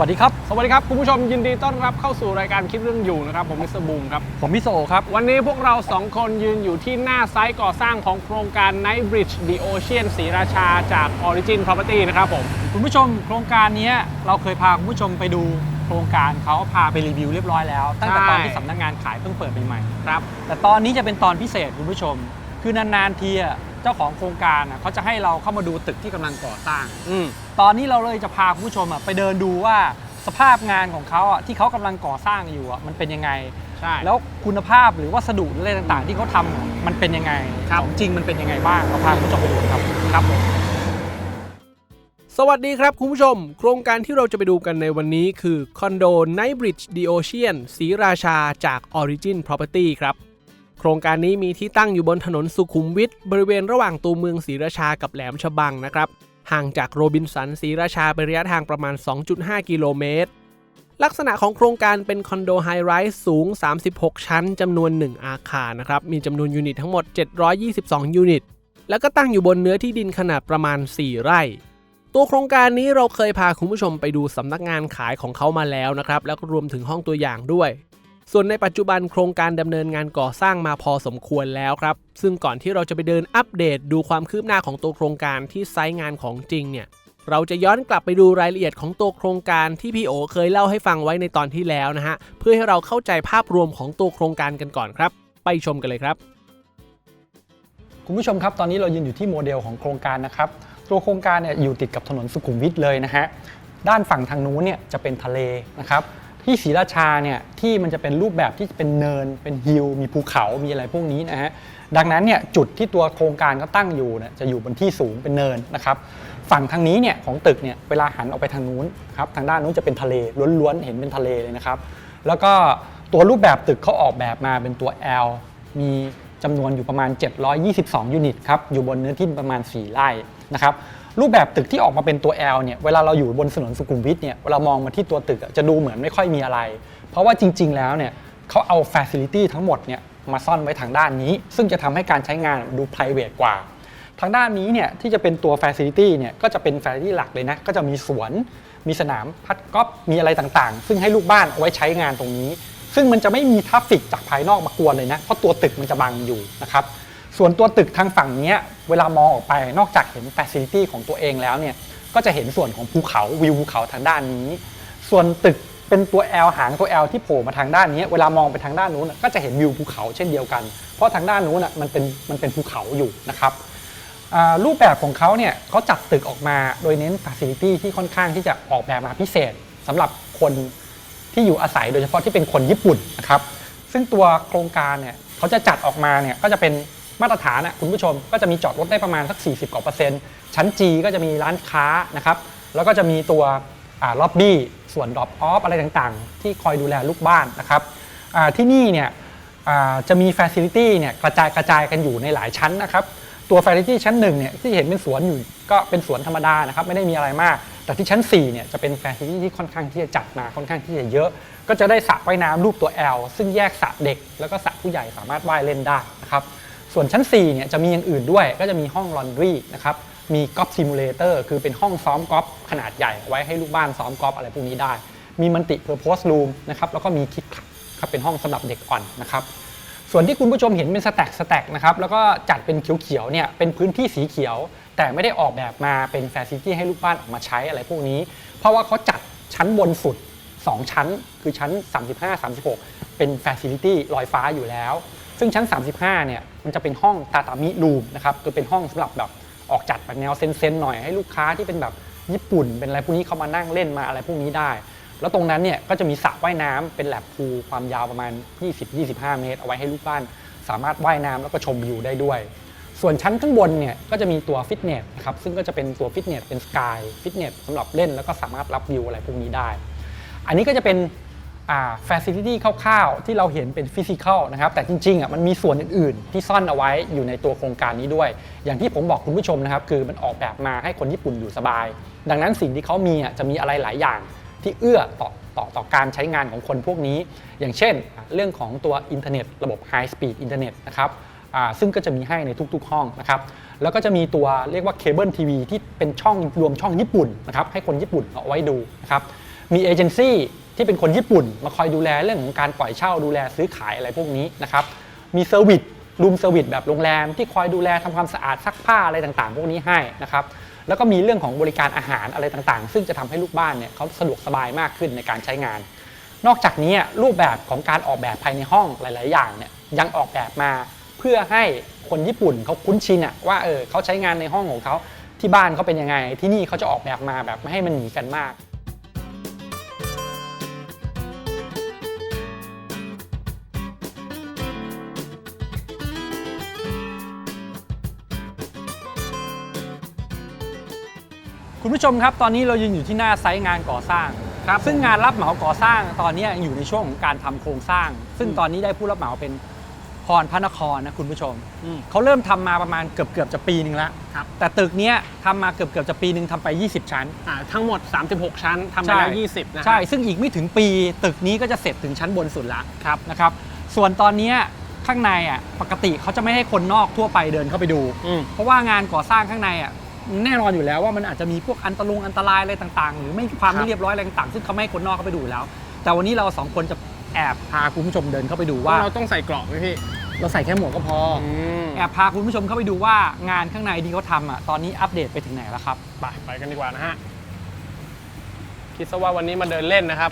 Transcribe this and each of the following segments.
สวัสดีครับ สวัสดีครับ คุณผู้ชมยินดีต้อนรับเข้าสู่รายการคิดเรื่องอยู่นะครับ ผมมิสเตอร์บูมครับ ผมพิโซครับ วันนี้พวกเราสองคนยืนอยู่ที่หน้าไซต์ก่อสร้างของโครงการ Night Bridge The Ocean ศรีราชาจาก Origin Property นะครับผม คุณผู้ชมโครงการเนี้ยเราเคยพาคุณผู้ชมไปดูโครงการเขาพาไปรีวิวเรียบร้อยแล้ว ตั้งแต่ตอนที่สำนักงานขายเพิ่งเปิดใหม่ๆครับแต่ตอนนี้จะเป็นตอนพิเศษคุณผู้ชม คือนานๆทีอะ เจ้าของโครงการอะเขาจะให้เราเข้ามาดูตึกที่กำลังก่อสร้าง อืม ตอนนี้เราเลยจะพาคุณผู้ชมอะไปเดินดูว่าสภาพงานของเขาอะที่เขากำลังก่อสร้างอยู่อะมันเป็นยังไง ใช่ แล้วคุณภาพหรือวัสดุหรืออะไรต่างๆ ที่เขาทำอะมันเป็นยังไงครับ ของจริงมันเป็นยังไงบ้างเราพาคุณผู้ชมไปดูครับครับผม สวัสดีครับคุณผู้ชม โครงการที่เราจะไปดูกันในวันนี้คือคอนโด Night Bridge The Ocean ศรีราชาจาก Origin Property ครับ โครงการนี้มีที่ตั้งอยู่บนถนนสุขุมวิทบริเวณระหว่างตัวเมืองศรีราชากับแหลมฉบังนะครับ ห่างจากโรบินสันศรีราชาไประยะทางประมาณ 2.5 กิโลเมตร ลักษณะของโครงการเป็นคอนโดไฮไรส์สูง 36 ชั้นจำนวน 1 อาคารนะครับ มีจำนวนยูนิตทั้งหมด 722 ยูนิต แล้วก็ตั้งอยู่บนเนื้อที่ดินขนาดประมาณ 4 ไร่ตัวโครงการนี้เราเคยพาคุณผู้ชมไปดูสำนักงานขายของเขามาแล้วนะครับ แล้วก็รวมถึงห้องตัวอย่างด้วย ส่วนในปัจจุบันโครงการดำเนินงานก่อสร้างมาพอสมควรแล้วครับ ซึ่งก่อนที่เราจะไปเดินอัปเดตดูความคืบหน้าของตัวโครงการที่ไซต์งานของจริงเนี่ยเราจะย้อนกลับไปดูรายละเอียดของตัวโครงการที่พี่โอเคยเล่าให้ฟังไว้ในตอนที่แล้วนะฮะเพื่อให้เราเข้าใจภาพรวมของตัวโครงการกันก่อนครับ ไปชมกันเลยครับ คุณผู้ชมครับตอนนี้เรายืนอยู่ที่โมเดลของโครงการนะครับตัวโครงการเนี่ยอยู่ติดกับถนนสุขุมวิทเลยนะฮะด้านฝั่งทางนู้นเนี่ยจะเป็นทะเลนะครับ ที่ศรีราชาเนี่ยที่มันจะเป็นรูปแบบที่เป็นเนิน เป็นฮิลมีภูเขามีอะไรพวกนี้นะฮะดังนั้นเนี่ยจุดที่ตัวโครงการก็ตั้งอยู่เนี่ยจะอยู่บนที่สูงเป็นเนินนะครับฝั่งทางนี้เนี่ยของตึกเนี่ยเวลาหันออกไปทางนู้นครับทางด้านนู้นจะเป็นทะเลล้วนๆเห็นเป็นทะเลเลยนะครับ แล้วก็ตัวรูปแบบตึกเขาออกแบบมาเป็นตัว L มีจำนวนอยู่ประมาณ 722 ยูนิตครับอยู่บนเนื้อที่ประมาณ 4 ไร่นะครับ รูปแบบตึกที่ออกมาเป็นตัว L เนี่ยเวลาเราอยู่บนถนนสุขุมวิทเนี่ยเวลามองมาที่ตัวตึกจะดูเหมือนไม่ค่อยมีอะไร เพราะว่าจริง ๆ แล้วเนี่ยเขาเอา Facility ทั้งหมดเนี่ยมาซ่อนไว้ทางด้านนี้ ซึ่งจะทำให้การใช้งานดู private กว่า ทางด้านนี้เนี่ยที่จะเป็นตัว Facility เนี่ยก็จะเป็น Facility หลักเลยนะ ก็จะมีสวน มีสนามพัดกอล์ฟมีอะไรต่างๆ ซึ่งให้ลูกบ้านเอาไว้ใช้งานตรงนี้ ซึ่งมันจะไม่มีทราฟฟิกจากภายนอกมากวนเลยนะเพราะตัวตึกมันจะบังอยู่นะครับ ส่วนตัวตึกทางฝั่งนี้เวลามองออกไปนอกจากเห็น Facility ของตัวเองแล้วเนี่ยก็จะเห็นส่วนของภูเขาวิวภูเขาทางด้านนี้ ส่วนตึกเป็นตัว L หางตัว L ที่โผล่มาทางด้านนี้ เวลามองไปทางด้านนู้นก็จะเห็นวิวภูเขาเช่นเดียวกัน เพราะทางด้านนู้นมันเป็นมันเป็นภูเขาอยู่นะครับรูปแบบของเขาเนี่ยเขาจัดตึกออกมาโดยเน้น Facility ที่ค่อนข้างที่จะออกแบบมาพิเศษสำหรับคนที่อยู่อาศัยโดยเฉพาะที่เป็นคนญี่ปุ่นนะครับซึ่งตัวโครงการเนี่ยเขาจะจัดออกมาเนี่ยก็จะเป็น มาตรฐานนะคุณผู้ชมก็จะมีจอดรถได้ประมาณสัก 40กว่าเปอร์เซ็นต์ชั้น G ก็จะมีร้านค้านะครับแล้วก็จะมีตัวล็อบบี้ส่วนดรอปออฟอะไรต่างๆ ที่คอยดูแลลูกบ้านนะครับที่นี่เนี่ยจะมี Facility เนี่ยกระจายกระจายกันอยู่ในหลายชั้นนะครับตัว Facility ชั้นหนึ่งเนี่ยที่เห็นเป็นสวนอยู่ก็เป็นสวนธรรมดานะครับไม่ได้มีอะไรมาก แต่ที่ชั้น4เนี่ยจะเป็น Facility ที่ค่อนข้างที่จะจัดมาค่อนข้างที่จะเยอะ ก็จะได้สระว่ายน้ำรูปตัว L ซึ่งแยกสระเด็ก แล้วก็สระผู้ใหญ่สามารถว่ายเล่นได้นะครับ ส่วนชั้น4เนี่ยจะมีอย่างอื่นด้วย ก็จะมีห้องลอนดรีนะครับ มีกอล์ฟซิมูเลเตอร์คือเป็นห้องซ้อมกอล์ฟขนาดใหญ่ไว้ให้ลูกบ้านซ้อมกอล์ฟอะไรพวกนี้ได้ มีมัลติเพอร์โพสรูมนะครับ แล้วก็มีคิดคลับครับเป็นห้องสำหรับเด็กอ่อนนะครับ ส่วนที่คุณผู้ชมเห็นเป็นสแต็กสแต็กนะครับ แล้วก็จัดเป็นเขียวๆเนี่ยเป็นพื้นที่สีเขียว แต่ไม่ได้ออกแบบมาเป็นแฟซิลิตี้ให้ลูกบ้านออกมาใช้อะไรพวกนี้ เพราะว่าเขาจัดชั้นบนสุด 2 ชั้น คือชั้น 35 36 เป็นแฟซิลิตี้ลอยฟ้าอยู่แล้ว ซึ่งชั้น 35เนี่ย มันจะเป็นห้องตาตามิรูมนะครับคือเป็นห้องสำหรับแบบออกจัดแบบแนวเซนๆหน่อยให้ลูกค้าที่เป็นแบบญี่ปุ่น เป็นอะไรพวกนี้เขามานั่งเล่นมาอะไรพวกนี้ได้ แล้วตรงนั้นเนี่ยก็จะมีสระว่ายน้ำเป็นแลบพูความยาวประมาณ 20-25 เมตร เอาไว้ให้ลูกบ้าน สามารถว่ายน้ำแล้วก็ชมวิวได้ด้วย ส่วนชั้นข้างบนเนี่ยก็จะมีตัวฟิตเนสนะครับซึ่งก็จะเป็นตัวฟิตเนสเป็นสกายฟิตเนสสำหรับเล่นแล้วก็สามารถรับวิวอะไรพวกนี้ได้ อันนี้ก็จะเป็น อ่า facility คร่าวๆ ที่เราเห็นเป็นฟิสิก a l นะครับ แต่จริงๆอะมันมีส่วนอื่นๆ ที่ซ่อนเอาไว้อยู่ในตัวโครงการนี้ด้วย อย่างที่ผมบอกคุณผู้ชมนะครับ คือมันออกแบบมาให้คนญี่ปุ่นอยู่สบาย ดังนั้นสิ่งที่เขามีอะจะมีอะไรหลายอย่างที่เอื้อต่อต่อต่อการใช้งานของคนพวกนี้ อย่างเช่น เรื่องของตัวอินเทอร์เน็ตระบบ High Speed อินเทอร์เน็ตนะครับซึ่งก็จะมีให้ในทุกๆห้องนะครับแล้วก็จะมีตัวเรียกว่าเคเบิลทีวีที่เป็นช่องรวมช่องญี่ปุ่นนะครับให้คนญี่ปุ่นเอาไว้ดูนะครับมีเอเจนซี่ ที่เป็นคนญี่ปุ่น มาคอยดูแลเรื่องของการปล่อยเช่าดูแลซื้อขายอะไรพวกนี้นะครับมีเซอร์วิสรูมเซอร์วิสแบบโรงแรมที่คอยดูแลทำความสะอาดซักผ้าอะไรต่างๆ พวกนี้ให้นะครับแล้วก็มีเรื่องของบริการอาหารอะไรต่างๆ ซึ่งจะทำให้ลูกบ้านเนี่ยเขาสะดวกสบายมากขึ้นในการใช้งาน นอกจากนี้รูปแบบของการออกแบบภายในห้องหลาย ๆ อย่างเนี่ยยังออกแบบมา เพื่อให้คนญี่ปุ่นเขาคุ้นชินอะว่าเออเขาใช้งานในห้องของเขาที่บ้านเขาเป็นยังไง ที่นี่เขาจะออกแบบมาแบบไม่ให้มันหนีกันมาก คุณผู้ชมครับ ตอนนี้เรายืนอยู่ที่หน้าไซต์งานก่อสร้างครับซึ่งงานรับเหมาก่อสร้างตอนนี้ยังอยู่ในช่วงของการทำโครงสร้าง ซึ่งตอนนี้ได้ผู้รับเหมาเป็นพรพระนครนะคุณผู้ชมอืมเขาเริ่มทำมาประมาณเกือบเกือบๆจะปีหนึ่งแล้วครับแต่ตึกเนี้ยทำมาเกือบเกือบๆจะปีหนึ่งทำไป 20 ชั้นอ่าทั้งหมด 36 ชั้นทำไปแล้ว20นะฮะใช่ ซึ่งอีกไม่ถึงปีตึกนี้ก็จะเสร็จถึงชั้นบนสุดแล้วครับนะครับ ส่วนตอนเนี้ยข้างในอะปกติเขาจะไม่ให้คนนอกทั่วไปเดินเข้าไปดูอืมเพราะว่างานก่อสร้างข้างในอะ แน่นอนอยู่แล้วว่ามันอาจจะมีพวกอันตรายอันตรายอะไรต่างๆ หรือไม่ความครัไม่บเรียบร้อยอะไรต่างๆซึ่งเขาไม่ให้คนนอกเข้าไปดูอยู่แล้ว แต่วันนี้เราสองคนจะแอบพาคุณผู้ชมเดินเข้าไปดูว่า เราต้องใส่กรอบไหมพี่ เราใส่แค่หมวกก็พออมแอบพาคุณผู้ชมเข้าไปดูว่างานข้างในที่เขาทำอะตอนนี้อัปเดตไปถึงไหนแล้วครับ ไปไปกันดีกว่านะฮะ คิดซะว่าวันนี้มาเดินเล่นนะครับ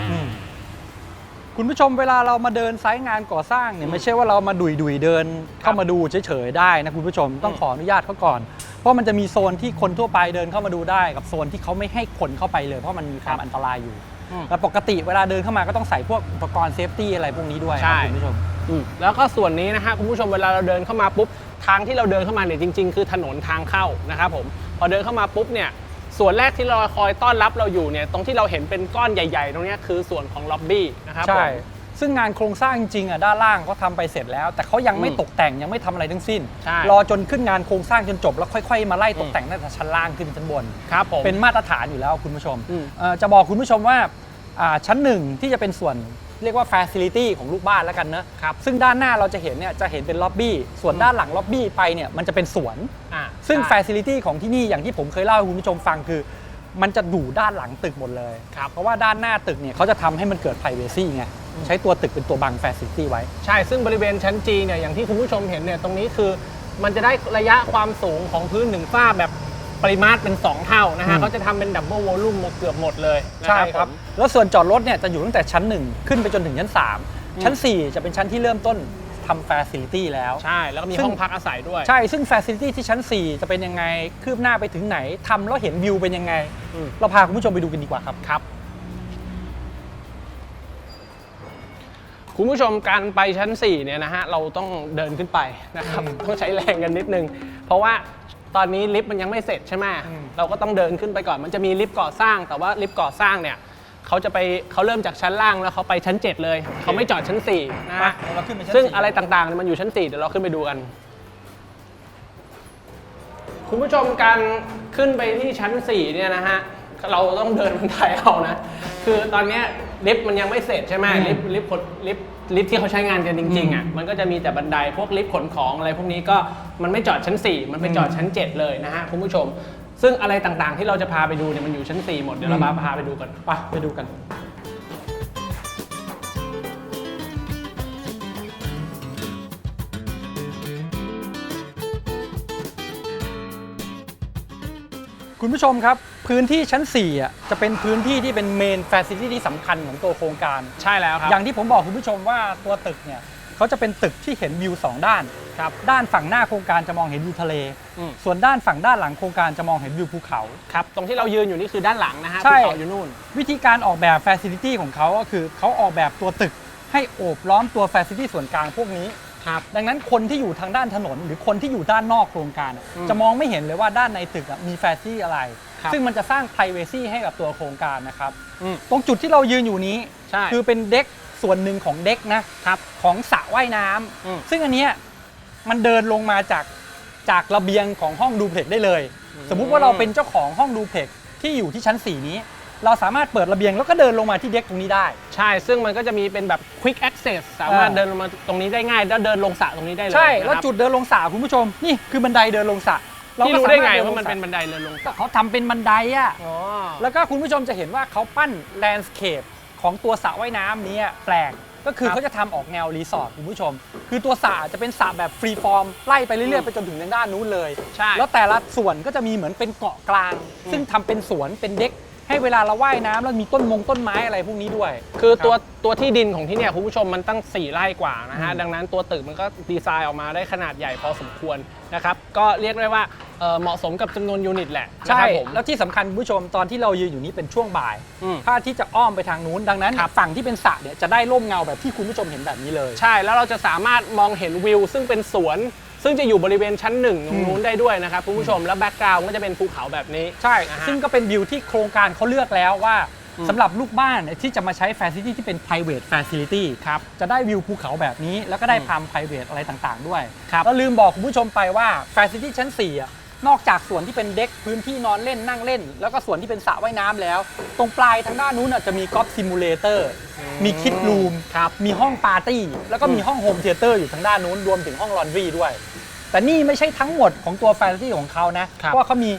คุณผู้ชมเวลาเรามาเดินไซต์งานก่อสร้างเนี่ยไม่ใช่ว่าเรามาดุยดุยๆเดินเข้ามาดูเฉยๆได้นะคุณผู้ชมต้องขออนุญาตเขาก่อน เพราะมันจะมีโซนที่คนทั่วไปเดินเข้ามาดูได้ กับโซนที่เขาไม่ให้คนเข้าไปเลยเพราะมันมีความอันตรายอยู่อืมแต่ปกติเวลาเดินเข้ามาก็ต้องใส่พวกอุปกรณ์เซฟตี้อะไรพวกนี้ด้วยใช่ครับคุณผู้ชมอืมแล้วก็ส่วนนี้นะฮะคุณผู้ชมเวลาเราเดินเข้ามาปุ๊บทางที่เราเดินเข้ามาเนี่ยจริง ๆ คือถนนทางเข้านะครับผมพอเดินเข้ามาปุ๊บเนี่ย ส่วนแรกที่เราคอยต้อนรับเราอยู่เนี่ยตรงที่เราเห็นเป็นก้อนใหญ่ ๆ ตรงเนี้ยคือส่วนของล็อบบี้นะครับผใช่มซึ่งงานโครงสร้างจริงๆอะด้านล่างเขาทำไปเสร็จแล้ว แต่เขายังไม่อืมตกแต่งยังไม่ทำอะไรทั้งสิ้น ใช่ รอจนขึ้นงานโครงสร้างจนจบแล้วค่อยๆ มาไล่ตอืกมแต่งตั้งแต่ชั้นล่างขึ้นชั้นบน ครับผม เป็นมาตรฐานอยู่แล้วคุณผู้ชมอืมเอ่อจะบอกคุณผู้ชมว่าอ่าชั้นหนึ่งที่จะเป็นส่วนเรียกว่า Facility ของลูกบ้านแล้วกันนะครับซึ่งด้านหน้าเราจะเห็นเนี่ยจะเห็นเป็นล็อบบี้ส่วนด้านหลังล็อบบี้ไปเนี่ยมันจะเป็นสวน อ่า ซึ่งใช่ Facility ของที่นี่อย่างที่ผมเคยเล่าให้คุณผู้ชมฟังคือ มันจะอยู่ด้านหลังตึกหมดเลยครับเพราะว่าด้านหน้าตึกเนี่ยเขาจะทำให้มันเกิด Privacy ไงใช้ตัวตึกเป็นตัวบัง Facility ไว้ ใช่ ซึ่งบริเวณชั้นจีเนี่ยอย่างที่คุณผู้ชมเห็นเนี่ยตรงนี้คือมันจะได้ระยะความสูงของพื้นหนึ่งฝ้าแบบปริมาตรเป็น 2 เท่านะอืฮะม เขาจะทำเป็นดับเบิลวอลลุ่มเกือบหมดเลยนะใช่ครับผม แล้วส่วนจอดรถเนี่ยจะอยู่ตั้งแต่ชั้น 1 ขึ้นไปจนถึงชั้น 3 ชั้น 4 จะเป็นชั้นที่เริ่มต้น ทำ Facility แล้ว ใช่ แล้วก็มีซึ่ง ห้องพักอาศัยด้วย ใช่ ซึ่ง Facility ที่ชั้น 4 จะเป็นยังไง คืบหน้าไปถึงไหนทำแล้วเห็นวิวเป็นยังไง อืม เราพาคุณผู้ชมไปดูกันดีกว่าครับ ครับ คุณผู้ชมการไปชั้น 4 เนี่ยนะฮะ เราต้องเดินขึ้นไปนะครับ ต้องใช้แรงกันนิดนึง เพราะว่าตอนนี้ลิฟต์มันยังไม่เสร็จใช่ไหมอืม เราก็ต้องเดินขึ้นไปก่อน มันจะมีลิฟต์ก่อสร้าง แต่ว่าลิฟต์ก่อสร้างเนี่ย เขาจะไปเขาเริ่มจากชั้นล่างแล้วเขาไปชั้น 7 เลย เขาไม่จอดชั้น4นะมาฮะเราขึ้นไปชั้นซึ่งสี่อะไรต่างๆเนี่ยมันอยู่ชั้น 4 เดี๋ยวเราขึ้นไปดูกัน คุณผู้ชมการขึ้นไปที่ชั้น 4 เนี่ยนะฮะ เราต้องเดินบันไดเอานะ คือตอนเนี้ยลิฟต์มันยังไม่เสร็จใช่ไหมอืมลิฟต์ลิฟต์ขนลิฟต์ลิฟต์ที่เขาใช้งานกันจริงๆอะมันก็จะมีแต่บันไดพวกลิฟต์ขนของอะไรพวกนี้ก็มันไม่จอดชั้น 4 มันไปจอดชั้น 7 เลยนะฮะคุณผู้ชม ซึ่งอะไรต่างๆ ที่เราจะพาไปดูเนี่ยมันอยู่ชั้น 4 หมด เดี๋ยวเราพาไปดูกันไปไปดูกัน คุณผู้ชมครับ พื้นที่ชั้น4อะจะเป็นพื้นที่ที่เป็นเมนฟ a ซิลิตี้ที่สำคัญของตัวโครงการ ใช่แล้วครับ อย่างที่ผมบอกคุณผู้ชมว่าตัวตึกเนี่ย เขาจะเป็นตึกที่เห็นวิวสองด้านครับด้านฝั่งหน้าโครงการจะมองเห็นวิวทะเล อืม ส่วนด้านฝั่งด้านหลังโครงการจะมองเห็นวิวภูเขา ครับ ตรงที่เรายืนอยู่นี่คือด้านหลังนะฮะใช่ ภูเขาอยู่นู่น วิธีการออกแบบฟ a ซิลิตี้ของเขาก็คือเขาออกแบบตัวตึกให้โอบล้อมตัวฟ a ซิลิตี้ส่วนกลางพวกนี้ ครับ ดังนั้นคนที่อยู่ทางด้านถนน หรือคนที่อยู่ด้านนอกโครงการอะอืมจะมองไม่เห็นเลยว่าด้านในตึกอะมีแฟซิลิตี้อะไร ครับซึ่งมันจะสร้าง p r i เวซีให้กับตัวโครงการนะครับ อืม ตรงจุดที่เรายืนอยู่นี้ ใช่ คือเป็นเด็ก ส่วนหนึ่งของเด็กนะครับของสระว่ายน้ำอืม ซึ่งอันเนี้ยมันเดินลงมาจากจากระเบียงของห้องดูเพล็กได้เลย สมมุติว่าเราเป็นเจ้าของห้องดูเพล็กที่อยู่ที่ชั้น 4 นี้ เราสามารถเปิดระเบียงแล้วก็เดินลงมาที่เด็กตรงนี้ได้ ใช่ ซึ่งมันก็จะมีเป็นแบบ quick access สามารถอ่า เดินลงมาตรงนี้ได้ง่าย แล้วเดินลงสระตรงนี้ได้เลยใช่นะครับแล้วจุดเดินลงสระคุณผู้ชม นี่คือบันไดเดินลงสระเราพี่ก็รู้ได้ไงสรถว่ามันดิเป็นบันไดเดินลงสก็ระเขาทำเป็นบันไดอะอ๋อ แล้วก็คุณผู้ชมจะเห็นว่าเขาปั้นแลนด์สเคป ของตัวสระว่ายน้ำเนี้แปลกก็คือครับเขาจะทำออกแนวรีสอร์ทคุณผู้ชม คือตัวสระจะเป็นสระแบบฟรีฟอร์มไล่ไปเรื่อยๆไปจนถึงทางด้านนู้นเลยใช่แล้วแต่ละส่วนก็จะมีเหมือนเป็นเกาะกลางอืมซึ่งทำเป็นสวนเป็นเด็ก ให้เวลาเราว่ายน้ำแล้วมีต้นมงต้นไม้อะไรพวกนี้ด้วย คือครับตัวตัวที่ดินของที่เนี่ยคุณผู้ชมมันตั้ง 4 ไร่กว่านะฮะอืมดังนั้นตัวตึกมันก็ดีไซน์ออกมาได้ขนาดใหญ่พอสมควรนะครับ ก็เรียกได้ว่าเอ่อเหมาะสมกับจำนวนยูนิตแหละนะใช่ ครับผม แล้วที่สำคัญคุณผู้ชมตอนที่เรายืนอยู่นี้เป็นช่วงบ่ายอืมพระอาทิตย์จะอ้อมไปทางนู้นดังนั้น ครับ ฝั่งที่เป็นสระเนี่ยจะได้ร่มเงาแบบที่คุณผู้ชมเห็นแบบนี้เลย ใช่ แล้วเราจะสามารถมองเห็นวิว ซึ่งเป็นสวน ซึ่งจะอยู่บริเวณชั้นหนึ่งตรงนู้นได้ด้วยนะครับคุณผู้ชมแล้วแบ็กกราวด์ก็จะเป็นภูเขาแบบนี้ ใช่นะฮะซึ่งก็เป็นวิวที่โครงการเขาเลือกแล้วว่าอืมสำหรับลูกบ้านเนี่ยที่จะมาใช้ Facility ที่เป็น private facility ครับจะได้วิวภูเขาแบบนี้ แล้วก็ได้อืมพาม private อะไรต่างๆ ด้วย ครับ แล้วลืมบอกคุณผู้ชมไปว่า Facility ชั้น4อะ นอกจากส่วนที่เป็นเด็กพื้นที่นอนเล่นนั่งเล่น แล้วก็ส่วนที่เป็นสระว่ายน้ำแล้ว ตรงปลายทางด้านนู้นอะจะมีกอล์ฟซิมูเลเตอร์มีคิดรูมครับมีห้องปาร์ตี้ แล้วก็มีอืมห้องโฮมเทเตอร์อยู่ทางด้านนู้นรวมถึงห้องลอนดรีด้วย แต่นี่ไม่ใช่ทั้งหมดของตัว Facility ของเขานะเพราะว่าเขามี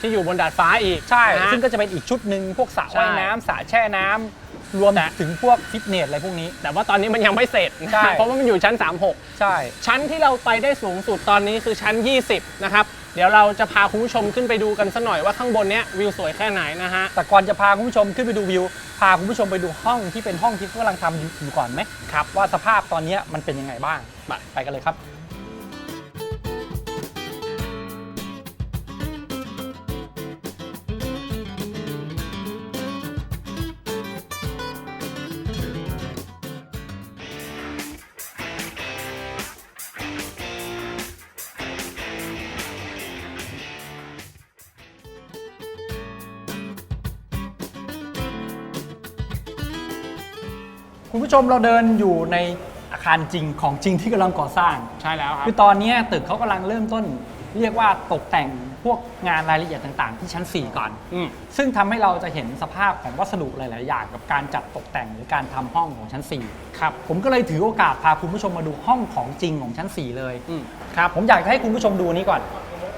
ที่อยู่บนดาดฟ้าอีกใช่นะฮะซึ่งก็จะเป็นอีกชุดหนึ่งพวกสระใช่ว่ายน้ำสระแช่น้ำ รวมถึงพวกฟิตเนสอะไรพวกนี้ แต่ว่าตอนนี้มันยังไม่เสร็จนะใช่ เพราะว่ามันอยู่ชั้น 36 ใช่ ชั้นที่เราไปได้สูงสุดตอนนี้คือชั้น 20 นะครับ เดี๋ยวเราจะพาคุณผู้ชมขึ้นไปดูกันสักหน่อยว่าข้างบนเนี้ยวิวสวยแค่ไหนนะฮะ แต่ก่อนจะพาคุณผู้ชมขึ้นไปดูวิว พาคุณผู้ชมไปดูห้องที่เป็นห้องที่เขากำลังทำอยู่ก่อนไหมครับว่าสภาพตอนนี้มันเป็นยังไงบ้าง ไปไปกันเลยครับ คุณผู้ชมเราเดินอยู่ในอาคารจริงของจริงที่กำลังก่อสร้าง ใช่แล้วครับ คือตอนนี้ตึกเขากำลังเริ่มต้น เรียกว่าตกแต่งพวกงานรายละเอียดต่างๆ ที่ชั้น 4 ก่อน อืม ซึ่งทำให้เราจะเห็นสภาพของวัสดุหลาย ๆ อย่างกับการจัดตกแต่งหรือการทำห้องของชั้น 4 ครับ ผมก็เลยถือโอกาสพาคุณผู้ชมมาดูห้องของจริงของชั้น 4 เลย อืม ครับ ผมอยากจะให้คุณผู้ชมดูนี้ก่อน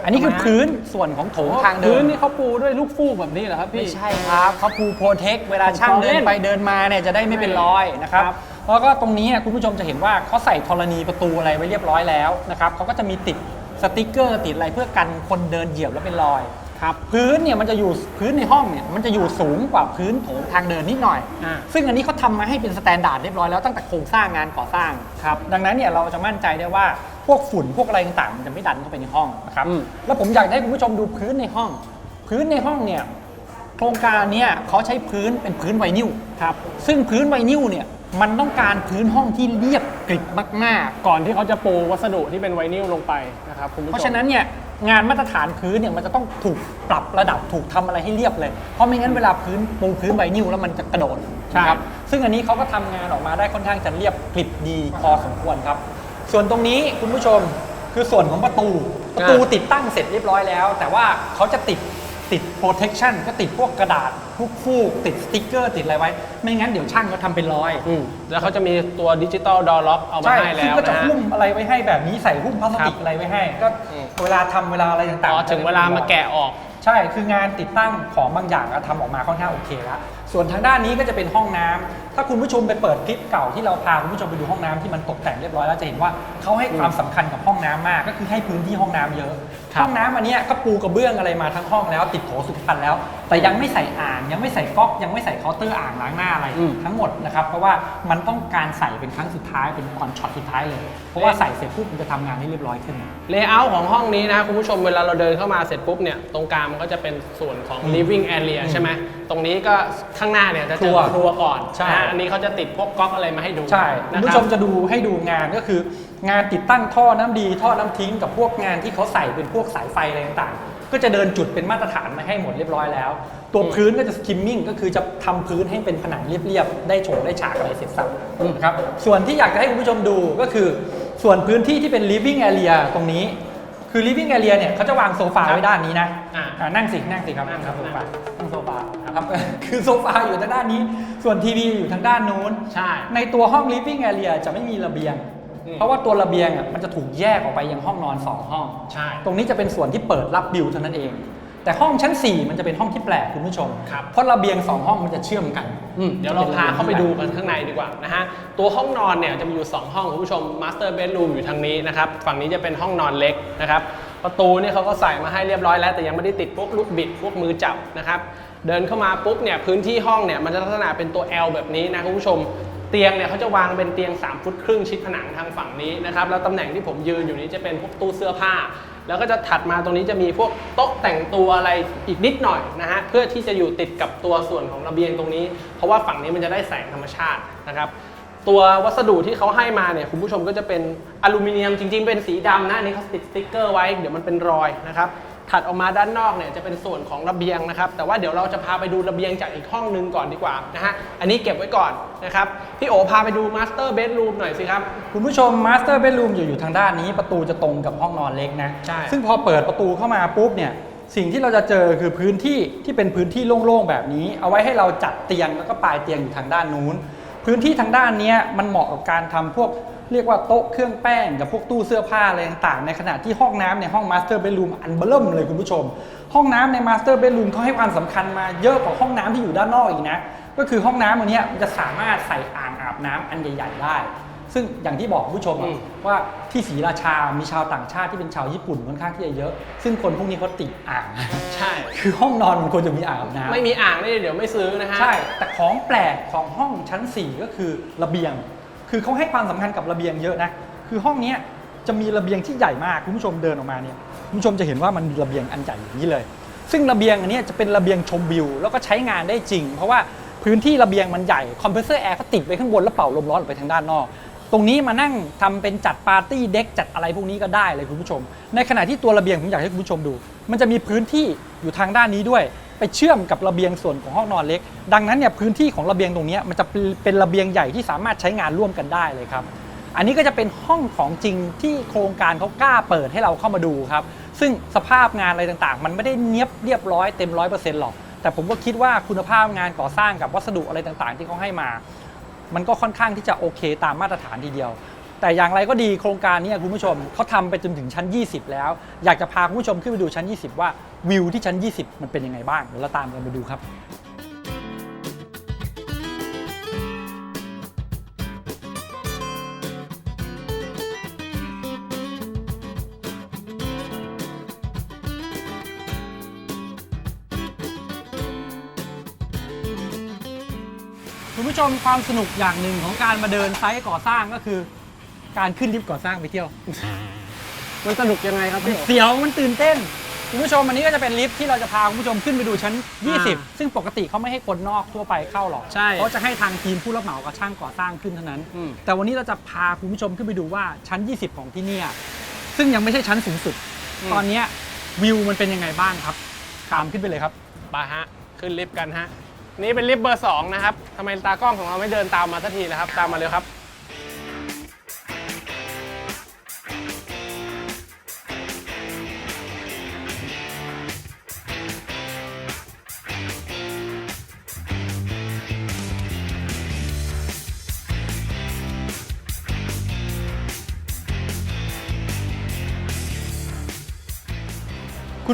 อันนี้คือทำไมฮะพื้นส่วนของโถงทางเดิพื้นนนี่เขาปูด้วยลูกฟูกแบบนี้เหรอครับพี่ ไม่ใช่ครับเขาปูโปรเทคเวลาช่างผมเดิเล่นนไปเดินมาเนี่ยจะได้ไม่เป็นรอยนะครับ ครับ แล้วก็ตรงนี้คุณผู้ชมจะเห็นว่าเขาใส่ธรณีประตูอะไรไว้เรียบร้อยแล้วนะครับเขาก็จะมีติดสติกเกอร์ติดอะไรเพื่อกันคนเดินเหยียบแล้วเป็นรอย ครับพื้นเนี่ยมันจะอยู่พื้นในห้องเนี่ยมันจะอยู่สูงกว่าพื้นโถงทางเดินนิดหน่อย อ่า ซึ่งอันนี้เขาทำมาให้เป็นสแตนดาร์ดเรียบร้อยแล้วตั้งแต่โครงสร้างงานก่อสร้างครับดังนั้นเนี่ยเราจะมั่นใจได้ว่าพวกฝุ่นพวกอะไรต่างๆมันจะไม่ดันเข้าไปในห้องนะครับอืม แล้วผมอยากให้คุณผู้ชมดูพื้นในห้อง พื้นในห้องเนี่ยโครงการเนี้เขาใช้พื้นเป็นพื้นไวนิลครับ ซึ่งพื้นไวนิลเนี่ยมันต้องการพื้นห้องที่เรียบกริบมากก่อนที่เขาจะปูวัสดุที่เป็นไวนิลลงไปนะครับคุณๆผู้ชมเพราะฉะนั้นเนี่ย งานมาตรฐานพื้นเนี่ยมันจะต้องถูกปรับระดับถูกทำอะไรให้เรียบเลย เพราะไม่งั้นเวลาพื้นปูพื้นไวนิลแล้วมันจะกระโดดใช่นะครับ ซึ่งอันนี้เขาก็ทำงานออกมาได้ค่อนข้างจะเรียบกริบดีพอสมควรครับ ส่วนตรงนี้คุณผู้ชมคือส่วนของประตู ประตูติดตั้งเสร็จเรียบร้อยแล้ว แต่ว่าเขาจะติด ติด protection ก็ติดพวกกระดาษพวกฟูกติดสติ๊กเกอร์ติดอะไรไว้ ไม่งั้นเดี๋ยวช่างเขาทำเป็นรอย อืมแล้วเขาจะมีตัวดิจิตอลดอล็อกเอามาใช่ให้ซึ่งแล้วก็จะนะฮะ หุ้มอะไรไว้ให้แบบนี้ใส่หุ้มพลาสติกครับอะไรไว้ให้ ก็อืม เวลาทำเวลาอะไรต่างอ๋อๆถึงเวลามาแกะออก ใช่ คืองานติดตั้งของบางอย่างอะทำออกมาค่อนข้างโอเคแล้ว ส่วนทางด้านนี้ก็จะเป็นห้องน้ำถ้าคุณผู้ชมไปเปิดคลิปเก่าที่เราพาคุณผู้ชมไปดูห้องน้ำที่มันตกแต่งเรียบร้อยแล้วจะเห็นว่าเขาให้ความสำคัญกับห้องน้ำมาก ก็คือให้พื้นที่ห้องน้ำเยอะครับ ห้องน้ำอันเนี้ยก็ปูกระเบื้องอะไรมาทั้งห้องแล้ว ติดโถสุขภัณฑ์แล้ว แต่ยังไม่ใส่อ่างยังไม่ใส่ก๊อกยังไม่ใส่เคาน์เตอร์อ่างล้างหน้าอะไรอืมทั้งหมดนะครับเพราะว่ามันต้องการใส่เป็นครั้งสุดท้ายเป็นก่อนช็อตสุดท้ายเลย เพราะว่าใส่เสร็จปุ๊บมันจะทำงานได้เรียบร้อยขึ้นเลเยอร์ของห้องนี้นะคุณผู้ชมเวลาเราเดินเข้ามาเสร็จปุ๊บเนี่ยตรงกลางมันก็จะเป็นส่วนของอืม living area ใช่ไหมตรงนี้ก็ข้างหน้าเนี่ยจะเจครัอวครัวก่อนใช่นะฮะอันนี้เขาจะติดพวกก๊อกอะไรมาให้ดูใช่คุนะณคผู้รัชบมจะดูให้ดูงานก็คือ งานติดตั้งท่อน้ำดีท่อน้ำทิ้งกับพวกงานที่เขาใส่เป็นพวกสายไฟอะไรต่างๆ ก็จะเดินจุดเป็นมาตรฐานมาให้หมดเรียบร้อยแล้ว ตัวอืมพื้นก็จะสกิมมิ่งก็คือจะทำพื้นให้เป็นผนังเรียบๆได้โฉงได้ฉากอะไรเสร็จสับนะครับส่วนที่อยากจะให้คุณผู้ชมดูก็คือ ส่วนพื้นที่ที่เป็น living area ตรงนี้ คือ living area เนี่ยเขาจะวางโซฟาไว้ด้านนี้นะอ่าอ่านั่งสินั่งสิครับนั่งครับโซฟานั่งโซฟาครับคือโซฟาอยู่ทางด้านนี้ ส่วนทีวีอยู่ทางด้านนู้นใช่ในตัวห้อง living area จะไม่มีระเบียงอืม เพราะว่าตัวระเบียงอะมันจะถูกแยกออกไปยังห้องนอนสองห้อง ใช่ ตรงนี้จะเป็นส่วนที่เปิดรับวิวเท่านั้นเอง แต่ห้องชั้น 4 มันจะเป็นห้องที่แปลกคุณผู้ชม ครับ เพราะระเบียงสองห้องมันจะเชื่อมกันอืมเดี๋ยวเราพาเข้าไปดูกันข้างในดีกว่านะฮะ ตัวห้องนอนเนี่ยจะมีอยู่ 2 ห้องคุณผู้ชม Master Bedroom อยู่ทางนี้นะครับ ฝั่งนี้จะเป็นห้องนอนเล็กนะครับ ประตูเนี่ยเขาก็ใส่มาให้เรียบร้อยแล้ว แต่ยังไม่ได้ติดพวกลูกบิดพวกมือจับนะครับ เดินเข้ามาปุ๊บเนี่ยพื้นที่ห้องเนี่ยมันจะลักษณะเป็นตัว L แบบนี้นะคุณผู้ชม เตียงเนี่ยเขาจะวางเป็นเตียง 3 ฟุตครึ่งชิดผนังทางฝั่งนี้นะครับแล้วตำแหน่งที่ผมยืนอยู่นี้จะเป็นพวกตู้เสื้อผ้า แล้วก็จะถัดมาตรงนี้จะมีพวกโต๊ะแต่งตัวอะไรอีกนิดหน่อยนะฮะเพื่อที่จะอยู่ติดกับตัวส่วนของระเบียงตรงนี้ เพราะว่าฝั่งนี้มันจะได้แสงธรรมชาตินะครับตัววัสดุที่เขาให้มาเนี่ยคุณผู้ชมก็จะเป็นอลูมิเนียมจริงๆ เป็นสีดำนะอันนี้เขาติดสติ๊กเกอร์ไว้เดี๋ยวมันเป็นรอยนะครับ ถัดออกมาด้านนอกเนี่ยจะเป็นส่วนของระเบียงนะครับ แต่ว่าเดี๋ยวเราจะพาไปดูระเบียงจากอีกห้องหนึงก่อนดีกว่านะฮะ อันนี้เก็บไว้ก่อนนะครับ พี่โอพาไปดูมาสเตอร์เบดรูมหน่อยสิครับ คุณผู้ชมมาสเตอร์เบดรูมอยู่อยู่ทางด้านนี้ ประตูจะตรงกับห้องนอนเล็กนะ ใช่ ซึ่งพอเปิดประตูเข้ามาปุ๊บเนี่ย สิ่งที่เราจะเจอคือพื้นที่ที่เป็นพื้นที่โล่งๆแบบนี้ เอาไว้ให้เราจัดเตียงแล้วก็ปลายเตียงอยู่ทางด้านนู้น พื้นที่ทางด้านเนี้ยมันเหมาะกับการทำพวก เรียกว่าโต๊ะเครื่องแป้งกับพวกตู้เสื้อผ้าอะไรต่างๆ ในขณะที่ห้องน้ำในห้องมาสเตอร์เบดรูมอันเบลิ่มเลยคุณผู้ชม ห้องน้ำในมาสเตอร์เบดรูมเขาให้ความสำคัญมาเยอะกว่าห้องน้ำที่อยู่ด้านนอกอีกนะ ก็คือห้องน้ำอันเนี้ยมันจะสามารถใส่อ่างอาบน้ำอันใหญ่ ๆ ได้ ซึ่งอย่างที่บอกคุณผู้ชมอะอืมว่าที่ศรีราชา มีชาวต่างชาติที่เป็นชาวญี่ปุ่นค่อนข้างที่จะเยอะ ซึ่งคนพวกนี้เขาติดอ่าง ใช่ คือห้องนอนมันควรจะมีอ่างอาบน้ำไม่มีอ่างนี่เดี๋ยวไม่ซื้อนะฮะ ใช่ แต่ของแปลกของห้องชั้น 4 ก็คือระเบียง คือเขาให้ความสำคัญกับระเบียงเยอะนะ คือห้องนี้จะมีระเบียงที่ใหญ่มากคุณผู้ชมเดินออกมาเนี่ยคุณผู้ชมจะเห็นว่ามันมีระเบียงอันใหญ่อย่างนี้เลย ซึ่งระเบียงอันนี้จะเป็นระเบียงชมวิว แล้วก็ใช้งานได้จริง เพราะว่าพื้นที่ระเบียงมันใหญ่คอมเพรสเซอร์แอร์เขาติดไว้ข้างบนแล้วเป่าลมร้อนออกไปทางด้านนอก ตรงนี้มานั่งทำเป็นจัดปาร์ตี้เด็กจัดอะไรพวกนี้ก็ได้เลยคุณผู้ชม ในขณะที่ตัวระเบียงผมอยากให้คุณผู้ชมดู มันจะมีพื้นที่อยู่ทางด้านนี้ด้วย ไปเชื่อมกับระเบียงส่วนของห้องนอนเล็ก ดังนั้นเนี่ยพื้นที่ของระเบียงตรงนี้มันจะเป็นเป็นระเบียงใหญ่ที่สามารถใช้งานร่วมกันได้เลยครับอันนี้ก็จะเป็นห้องของจริงที่โครงการเขากล้าเปิดให้เราเข้ามาดูครับ ซึ่งสภาพงานอะไรต่างๆ มันไม่ได้เนียบเรียบร้อยเต็มร้อยเปอร์เซ็นต์หรอก แต่ผมก็คิดว่าคุณภาพงานก่อสร้างกับวัสดุอะไรต่างๆ ที่เขาให้มา มันก็ค่อนข้างที่จะโอเคตามมาตรฐานทีเดียว แต่อย่างไรก็ดีโครงการนี้คุณผู้ชมเขาทำไปจนถึงชั้น 20 แล้ว อยากจะพาคุณผู้ชมขึ้นไปดูชั้น 20 ว่าวิวที่ชั้น 20 มันเป็นยังไงบ้างเดี๋ยวเราตามกันไปดูครับคุณผู้ชมความสนุกอย่างหนึ่งของการมาเดินไซต์ก่อสร้างก็คือ การขึ้นลิฟต์ก่อสร้างไปเที่ยว มันสนุกยังไงครับมันพี่โอเสียวมันตื่นเต้นคุณผู้ชมอันนี้ก็จะเป็นลิฟต์ที่เราจะพาคุณผู้ชมขึ้นไปดูชั้นอ่า20 ซึ่งปกติเขาไม่ให้คนนอกทั่วไปเข้าหรอกใช่เขาจะให้ทางทีมผู้รับเหมากับช่างก่อสร้างขึ้นเท่านั้น อืม แต่วันนี้เราจะพาคุณผู้ชมขึ้นไปดูว่าชั้น 20 ของที่เนี่ยซึ่งยังไม่ใช่ชั้นสูงสุด ตอนเนี้ยวิวมันเป็นยังไงบ้างครับตามขึ้นไปเลยครับ ไปฮะ ขึ้นลิฟต์กันฮะ นี่เป็นลิฟต์เบอร์2นะครับทำไมตากล้องของเราไม่เดินตามมาสักทีนะครับ ตามมาเร็วครับ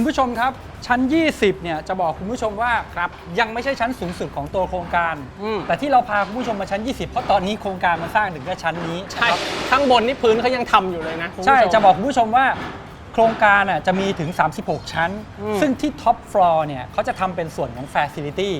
คุณผู้ชมครับชั้น 20 เนี่ยจะบอกคุณผู้ชมว่าครับยังไม่ใช่ชั้นสูงสุดของตัวโครงการ อืม แต่ที่เราพาคุณผู้ชมมาชั้น 20 เพราะตอนนี้โครงการมันสร้างถึงแค่ชั้นนี้ใช่นะครับข้างบนนี่พื้นเขายังทำอยู่เลยนะคุณผู้ใช่ชมจะบอกคุณผู้ชมว่าโครงการอะจะมีถึง 36 ชั้น อืม ซึ่งที่ท็อปฟลอร์เนี่ยเขาจะทำเป็นส่วนของ Facility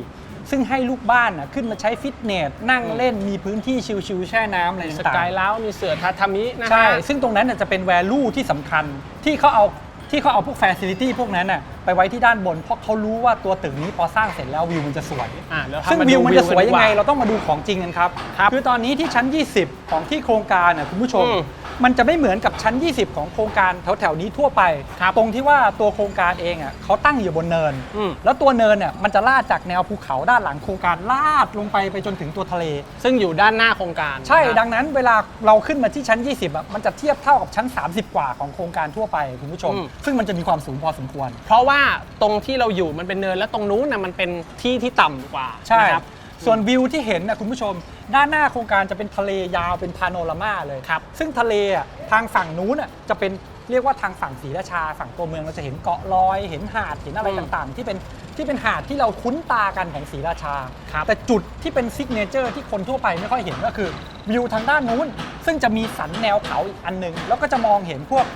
ซึ่งให้ลูกบ้านน่ะขึ้นมาใช้ฟิตเนสนั่งเล่นมีพื้นที่ชิลๆแช่น้ำอะไรสต่างกายๆแล้วมีเสือทาทามินะฮะ ใช่ ซึ่งตรงนั้นน่ะจะเป็น value ที่สำคัญที่เขาเอา ที่เขาเอาพวก facility พวกนั้นน่ะไปไว้ที่ด้านบน เพราะเขารู้ว่าตัวตึกนี้พอสร้างเสร็จแล้ววิวมันจะสวย อะเดี๋ยวซึ่งทำาวิดูวมันจะสวยยังไงกันดีกเราต้องมาดูของจริงกันครับ ครับอตอนนี้ที่ชั้น 20 ของที่โครงการน่ะคุณผู้ชม อืม มันจะไม่เหมือนกับชั้น 20 ของโครงการแถวๆนี้ทั่วไป ครับตรงที่ว่าตัวโครงการเองอะเขาตั้งอยู่บนเนิน อืม แล้วตัวเนินเนี่ยมันจะลาดจากแนวภูเขาด้านหลังโครงการลาดลงไปไปจนถึงตัวทะเล ซึ่งอยู่ด้านหน้าโครงการใช่นะครับดังนั้นเวลาเราขึ้นมาที่ชั้น 20อะมันจะเทียบเท่ากับชั้น 30 กว่าของโครงการทั่วไปคุณผู้ชมอืมซึ่งมันจะมีความสูงพอสมควร เพราะว่าตรงที่เราอยู่มันเป็นเนินแล้วตรงนู้นนะมันเป็นที่ที่ต่ำกว่าใช่ นะครับ ส่วนวิวที่เห็นนะคุณผู้ชม ด้านหน้าโครงการจะเป็นทะเลยาวเป็นพาโนรามาเลยครับซึ่งทะเลอะทางฝั่งนู้นอะจะเป็นเรียกว่าทางฝั่งศรีราชา ฝั่งตัวเมืองเราจะเห็นเกาะลอย เห็นหาดเห็นอะไรอืมต่างๆ ที่เป็นที่เป็นหาดที่เราคุ้นตากันของศรีราชาครับแต่จุดที่เป็นซิกเนเจอร์ที่คนทั่วไปไม่ค่อยเห็นก็คือวิวทางด้านนู้น ซึ่งจะมีสันแนวเขาอีกอันหนึง แล้วก็จะมองเห็นพวก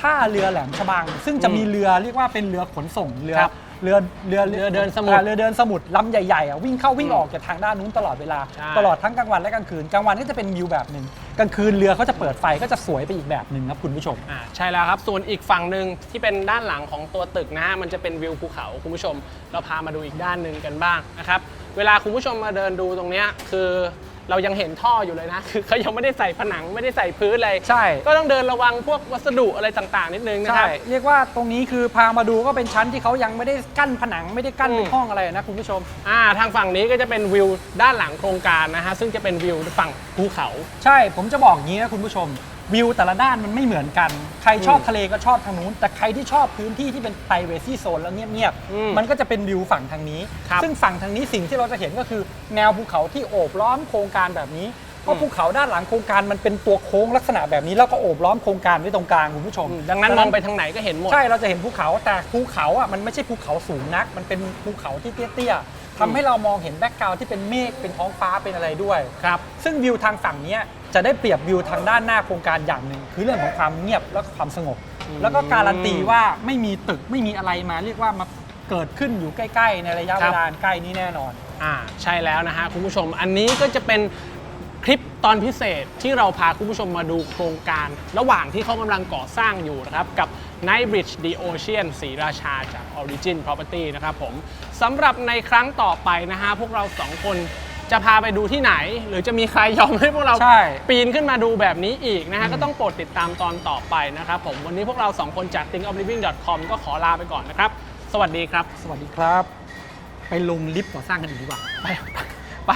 ท่าเรือแหลมฉบัง ซึ่งจะมีเรือเรียกว่าเป็นเรือขนส่งเรือ ครับ เรือเรือเรือเดินสมุทร อ่าเรือเดินสมุทรลำใหญ่ๆอะวิ่งเข้าวิ่งอืมออกจากทางด้านนู้นตลอดเวลา ใช่ ตลอดทั้งกลางวันและกลางคืนกลางวันก็จะเป็นวิวแบบหนึ่งกลางคืนเรือเขาจะเปิดไฟก็จะสวยไปอีกแบบหนึ่งครับคุณผู้ชม อ่าใช่แล้วครับ ส่วนอีกฝั่งหนึ่งที่เป็นด้านหลังของตัวตึกนะฮะมันจะเป็นวิวภูเขาคุณผู้ชม เราพามาดูอีกด้านหนึ่งกันบ้างนะครับ เวลาคุณผู้ชมมาเดินดูตรงเนี้ยคือ เรายังเห็นท่ออยู่เลยนะ คือเขายังไม่ได้ใส่ผนังไม่ได้ใส่พื้นเลยใช่ ก็ต้องเดินระวังพวกวัสดุอะไรต่างๆ นิดนึงนะคใช่ รับ เรียกว่าตรงนี้คือพามาดูก็เป็นชั้นที่เขายังไม่ได้กั้นผนังไม่ได้กั้นอืมเป็นห้องอะไรนะคุณผู้ชม อ่าทางฝั่งนี้ก็จะเป็นวิวด้านหลังโครงการนะฮะซึ่งจะเป็นวิวฝั่งภูเขา ใช่ผมจะบอกอย่างนี้นะคุณผู้ชม วิวแต่ละด้านมันไม่เหมือนกัน ใครชอบอืมทะเลก็ชอบทางนู้น แต่ใครที่ชอบพื้นที่ที่เป็น privacy zone แล้วเงียบอืมๆ มันก็จะเป็นวิวฝั่งทางนี้ ครับซึ่งฝั่งทางนี้สิ่งที่เราจะเห็นก็คือแนวภูเขาที่โอบล้อมโครงการแบบนี้ เพราะอืมภูเขาด้านหลังโครงการมันเป็นตัวโค้งลักษณะแบบนี้แล้วก็โอบล้อมโครงการไว้ตรงกลางคุณผู้ชม อืมดังนั้นมองไปทางไหนก็เห็นหมด ใช่ เราจะเห็นภูเขาแต่ภูเขาอะมันไม่ใช่ภูเขาสูงนัก มันเป็นภูเขาที่เตี้ยๆ ทำให้เรามองเห็นแบ็กกราวด์ที่เป็นเมฆเป็นท้องฟ้าเป็นอะไรด้วย ครับ ซึ่งวิวทางฝั่งเนี้ยจะได้เปรียบวิวทางด้านหน้าโครงการอย่างหนึ่งคือเรื่องของความเงียบและความสงบอืมแล้วก็การันตีว่าไม่มีตึกไม่มีอะไรมา เรียกว่ามาเกิดขึ้นอยู่ใกล้ ๆ ในระยะคเวรับลาใกล้นี้แน่นอน อ่าใช่แล้วนะฮะคุณผู้ชมอันนี้ก็จะเป็นคลิป ตอนพิเศษที่เราพาคุณผู้ชมมาดูโครงการ ระหว่างที่เขากำลังก่อสร้างอยู่นะครับ กับ Night Bridge The Ocean ศรีราชาจาก Origin Property นะครับผมสำหรับในครั้งต่อไปนะฮะพวกเราสองคนจะพาไปดูที่ไหน หรือจะมีใครยอมให้พวกเราใช่ ปีนขึ้นมาดูแบบนี้อีกนะฮะ ก็ต้องโปรดติดตามตอนต่อไปนะครับผมวันนี้พวกเราสองคนจาก thinkofliving.com ก็ขอลาไปก่อนนะครับ สวัสดีครับ สวัสดีครับ ไปลงลิฟต์ก่อสร้างกันอีกดีกว่า ไปไปไป